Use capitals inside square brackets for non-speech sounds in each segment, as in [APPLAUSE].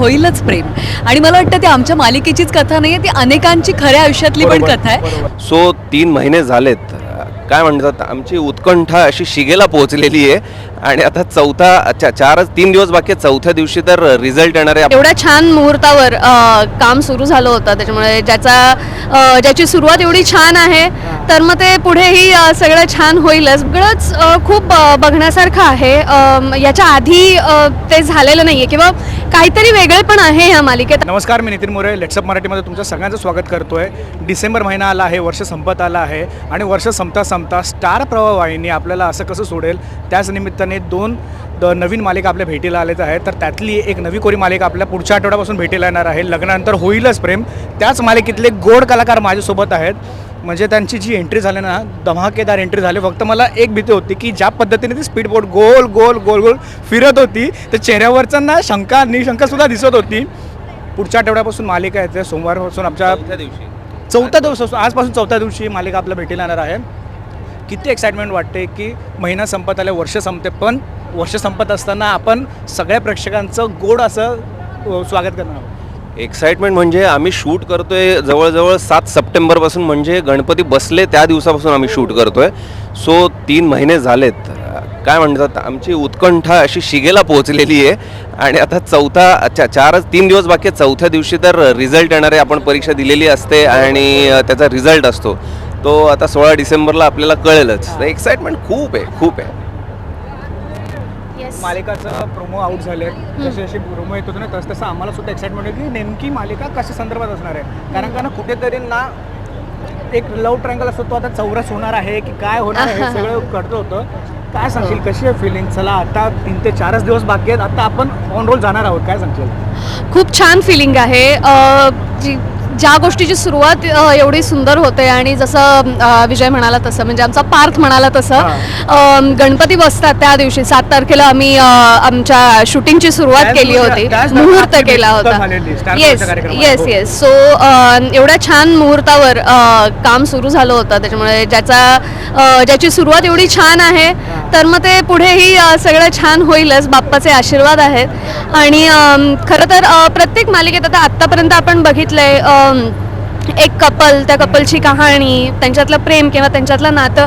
होईलच प्रेम. आणि मला वाटतं ते आमच्या मालिकेचीच कथा नाही आहे ती अनेकांची खऱ्या आयुष्यातली पण बरोबर, कथा आहे. बरोबर. सो तीन महिने झालेत. काय म्हणतात आमची उत्कंठा अशी शिगेला पोहोचलेली आहे. आणि आता चौथा अच्छा चारच तीन दिवस बाकी आहेत. चौथ्या दिवशी तर रिझल्ट येणार आहे. एवढ्या छान मुहूर्तावर अ, काम सुरू झालं होतं. त्याच्यामुळे ज्याचा अ, ज्याची सुरुवात एवढी छान आहे तर मग ते पुढेही सगळं छान होईलच. सगळंच खूप बघण्यासारखं आहे. याच्या आधी ते झालेलं नाही आहे किंवा काहीतरी वेगळे पण आहे ह्या मालिकेत. नमस्कार मी नितीन मोरे. लेट्सअप मराठीमध्ये तुमचं सगळ्यांचं स्वागत करतोय. डिसेंबर महिना आला आहे वर्ष संपत आला आहे आणि वर्ष संपता संपता स्टार प्रवाह वाहिनी आपल्याला असं कसं सोडेल? त्याच निमित्ताने दोन द नवीन मालिका आपल्या भेटीला आलेत आहेत. तर त्यातली एक नवी कोरी मालिका आपल्या पुढच्या आठवड्यापासून भेटीला येणार आहे. लग्नानंतर होईलच प्रेम. त्याच मालिकेतले गोड कलाकार माझ्यासोबत आहेत. म्हणजे त्यांची जी एंट्री झाली ना धमाकेदार एंट्री झाली फक्त मला एक भीती होती की ज्या पद्धतीने ती स्पीड बोट गोल गोल गोल गोल फिरत होती तर चेहऱ्यावरचं ना शंका निशंका सुद्धा दिसत होती. पुढच्या आठवड्यापासून मालिका येते सोमवारपासून आमच्या दिवशी. चौथ्या दिवस आजपासून चौथ्या दिवशी मालिका आपल्या भेटीला येणार आहे. किती एक्साइटमेंट वाटते की महिना संपत आले वर्ष संपते पण वर्ष संपत असताना आपण सगळ्या प्रेक्षकांचं गोड असं स्वागत करणार आहोत. एक्साइटमेंट म्हणजे आम्ही शूट करतोय जवळजवळ सात सप्टेंबरपासून म्हणजे गणपती बसले त्या दिवसापासून आम्ही शूट करतोय. सो तीन महिने झालेत. काय म्हणतात आमची उत्कंठा अशी शिगेला पोहोचलेली आहे. आणि आता चौथा अच्छा चारच तीन दिवस बाकी चौथ्या दिवशी तर रिझल्ट येणार आहे. आपण परीक्षा दिलेली असते आणि त्याचा रिझल्ट असतो. तो आता सोळा डिसेंबरला आपल्याला कळेलच. एक्साइटमेंट खूप आहे खूप आहे. मालिकाचं प्रोमो आउट झाले जसे जसे प्रोमो येत होते ना तसं तसं आम्हाला सुद्धा एक्साइटमेंट होती की नेमकी मालिका कशा संदर्भात असणार आहे. कारण का ना कुठेतरी ना एक लव ट्रँगल असतो तो आता चौरस होणार आहे की काय होणार आहे हे [LAUGHS] सगळं कळतं होतं. काय सांगशील कशी आहे फिलिंग चला आता तीन ते चारच दिवस बाकी आहेत आता आपण ऑन रोल जाणार आहोत. काय सांगशील? खूप छान फिलिंग आहे. जी ज्या गोष्टीची सुरुवात एवढी सुंदर होते आणि जसं विजय म्हणाला तसं म्हणजे आमचा पार्थ म्हणाला तसं गणपती बसतात त्या दिवशी. सात तारखेला आम्ही आमच्या शूटिंगची सुरुवात केली होती. मुहूर्त केला होता. येस. येस. येस सो एवढ्या छान मुहूर्तावर काम सुरू झालं होतं. त्याच्यामुळे ज्याचा ज्याची सुरुवात एवढी छान आहे तर मग ते पुढेही सगळं छान होईलच. बाप्पाचे आशीर्वाद आहेत. आणि खरं तर प्रत्येक मालिकेत आता आत्तापर्यंत आपण बघितलंय एक कपल त्या कपलची कहाणी त्यांच्यातलं प्रेम किंवा त्यांच्यातलं नातं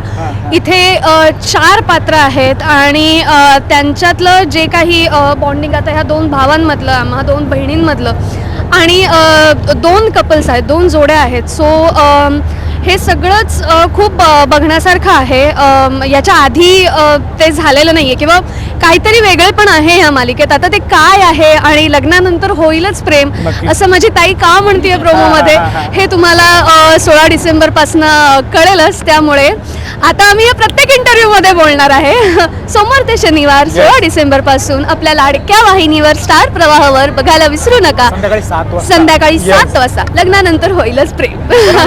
इथे चार पात्र आहेत आणि त्यांच्यातलं जे काही बॉन्डिंग आता ह्या दोन भावांमधलं आम्हा दोन बहिणींमधलं आणि दोन कपल्स आहेत दोन जोड्या आहेत. सो हे सगळंच खूप बघण्यासारखं आहे याच्या आधी ते झालेलं नाही आहे किंवा काहीतरी वेगळे पण आहे ह्या मालिकेत आता ते काय आहे आणि लग्नानंतर होईलच प्रेम. असं माझी ताई का म्हणतीये प्रोमोमध्ये. हे तुम्हाला सोळा डिसेंबरपासून कळेलच त्यामुळे आता आम्ही या प्रत्येक इंटरव्ह्यूमध्ये बोलणार आहे. [LAUGHS] सोमवार ते शनिवार सोळा डिसेंबरपासून आपल्या लाडक्या वाहिनीवर स्टार प्रवाहावर बघायला विसरू नका. संध्याकाळी सात वाजता. संध्याकाळी Yes. सात वाजता. लग्नानंतर होईलच प्रेम.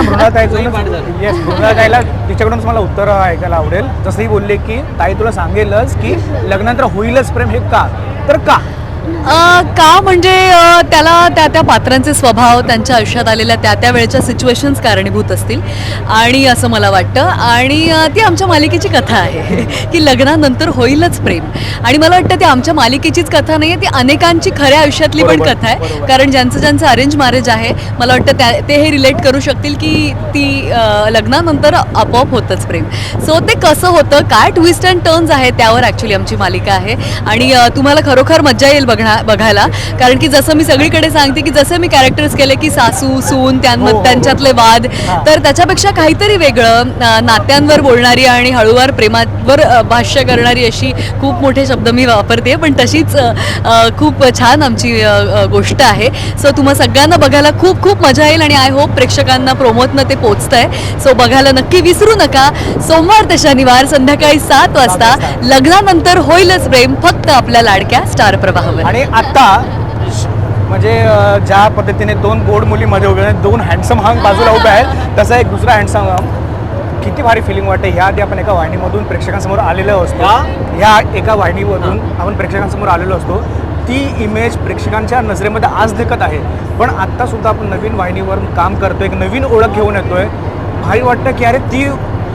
मृणाताईला [LAUGHS] तिच्याकडून मला उत्तर ऐकायला आवडेल. जसं ही बोलले की ताई तुला सांगेलच की लग्नानंतर होईलच प्रेम हे का? तर का? का म्हणजे त्याला त्या त्या पात्रांचे स्वभाव त्यांच्या आयुष्यात आलेल्या त्या त्या वेळच्या सिच्युएशन्स कारणीभूत असतील. आणि असं मला वाटतं. आणि ती आमच्या मालिकेची कथा आहे [LAUGHS] की लग्नानंतर होईलच प्रेम. आणि मला वाटतं ती आमच्या मालिकेचीच कथा नाही आहे ती अनेकांची खऱ्या आयुष्यातली पण कथा आहे. कारण ज्यांचं ज्यांचं अरेंज मॅरेज आहे मला वाटतं त्या ते हे रिलेट करू शकतील की ती लग्नानंतर आपोआप होतंच प्रेम. सो ते कसं होतं काय ट्विस्ट अँड टर्न्स आहेत त्यावर ॲक्च्युली आमची मालिका आहे. आणि तुम्हाला खरोखर मजा येईल बघणा बघायला. कारण की जसं मी सगळीकडे सांगते की जसे मी कॅरेक्टर्स केले की सासू सून हो, त्यां हो. त्यांच्यातले वाद हां. तर त्याच्यापेक्षा काहीतरी वेगळं नात्यांवर बोलणारी आणि हळूवार प्रेमावर भाष्य करणारी अशी खूप मोठे शब्द मी वापरते. पण तशीच खूप छान आमची गोष्ट आहे. सो तुम्हा सगळ्यांना बघायला खूप खूप मजा येईल आणि आय होप प्रेक्षकांना प्रोमोतनं ते पोचतं आहे सो बघायला नक्की विसरू नका. सोमवार ते शनिवार संध्याकाळी सात वाजता. वाजता. लग्नानंतर होईलच प्रेम फक्त आपल्या लाडक्या स्टार प्रवाहावर. आणि आता म्हणजे ज्या पद्धतीने दोन गोड मुली मध्ये उभे आहेत दोन हँडसम हंग बाजूला उभे आहेत तसा एक दुसरा हँडसम हंग किती भारी फिलिंग वाटते. ह्या आधी आपण एका वाहिनीमधून प्रेक्षकांसमोर आलेलो असतो. ह्या एका वाहिनीमधून आपण प्रेक्षकांसमोर आलेलो असतो. ती इमेज प्रेक्षकांच्या नजरेमध्ये आज दिसत आहे. पण आत्ता सुद्धा आपण नवीन वाहिनीवर काम करतोय एक नवीन ओळख घेऊन येतोय. भारी वाटतं की अरे ती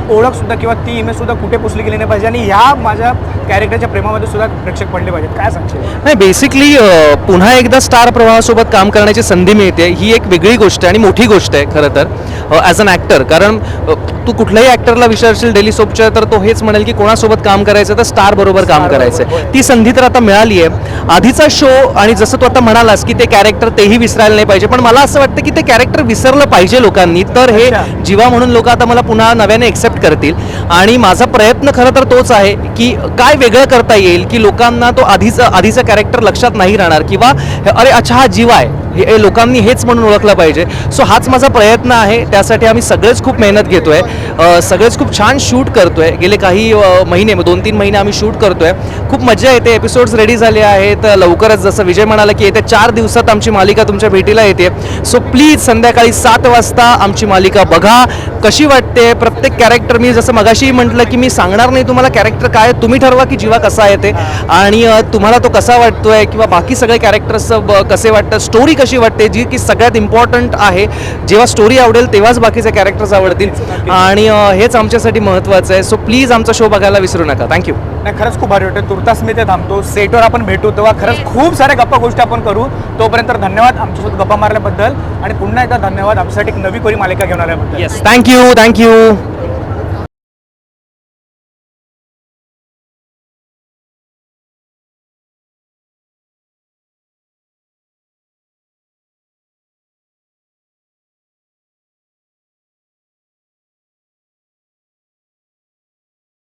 ओळख सुद्धा किंवा ती इमेज सुद्धा कुठे पोचली गेली नाही पाहिजे आणि ह्या माझ्या कॅरेक्टरच्या प्रेमामध्ये सुद्धा प्रेक्षक पडले पाहिजेत. काय सांगशील? नाही बेसिकली पुन्हा एकदा स्टार प्रवाहासोबत काम करण्याची संधी मिळते. ही एक वेगळी गोष्ट आहे आणि मोठी गोष्ट आहे खरं तर. ॲज अन ॲक्टर कारण तू कुठल्याही ॲक्टरला विचारशील डेली सोपच्या तर तो हेच म्हणेल की कोणासोबत काम करायचं तर स्टार बरोबर काम करायचं आहे ती संधी तर आता मिळाली आहे आधीचा शो आणि जसं तू आता म्हणालास की ते कॅरेक्टर तेही विसरायला नाही पाहिजे पण मला असं वाटतं की ते कॅरेक्टर विसरलं पाहिजे लोकांनी. तर हे. जीवा म्हणून लोक आता मला पुन्हा नव्याने एक्सेप्ट करतील. आणि माझा प्रयत्न खरं तर तोच आहे की काय वेगळं करता येईल की लोकांना तो आधीचा आधीचं कॅरेक्टर लक्षात नाही राहणार किंवा अरे अच्छा हा जीवा आहे. हे लोकांनी हेच म्हणून ओळखलं पाहिजे. सो हाच माझा प्रयत्न आहे. त्यासाठी आम्ही सगळेच खूप मेहनत घेतो आहे सगळेच खूप छान शूट करतो आहे गेले काही महिने दोन तीन महिने आम्ही शूट करतो आहे खूप मजा येते. एपिसोड्स रेडी झाले आहेत. लवकरच जसं विजय म्हणाला की येत्या चार दिवसात आमची मालिका तुमच्या भेटीला येते. सो प्लीज संध्याकाळी सात वाजता आमची मालिका बघा. कशी वाटते? प्रत्येक कॅरेक्टर मी जसं मगाशी म्हटलं की मी सांगणार नाही तुम्हाला कॅरेक्टर काय आहे, तुम्ही ठरवा की जीवा कसा आहे ते आणि तुम्हाला तो कसा वाटतोय किंवा बाकी सगळे कॅरेक्टर्स कसे वाटतं स्टोरी कशी वाटते जी की सगळ्यात इम्पॉर्टंट आहे. जेव्हा स्टोरी आवडेल तेव्हाच बाकीचे कॅरेक्टर्स आवडतील. आणि हेच आमच्यासाठी महत्त्वाचं आहे. सो प्लीज आमचा शो बघायला विसरू नका. थँक्यू नाही खरंच खूप भारी वाटतं. तुर्तास मी ते थांबतो. सेटवर आपण भेटू तेव्हा खरंच खूप साऱ्या गप्पा गोष्टी आपण करू. तोपर्यंत धन्यवाद आमच्यासोबत गप्पा मारल्याबद्दल. आणि पुन्हा एकदा धन्यवाद आमच्यासाठी एक नवी कोरी मालिका घेऊन आल्याबद्दल. Yes thank you thank you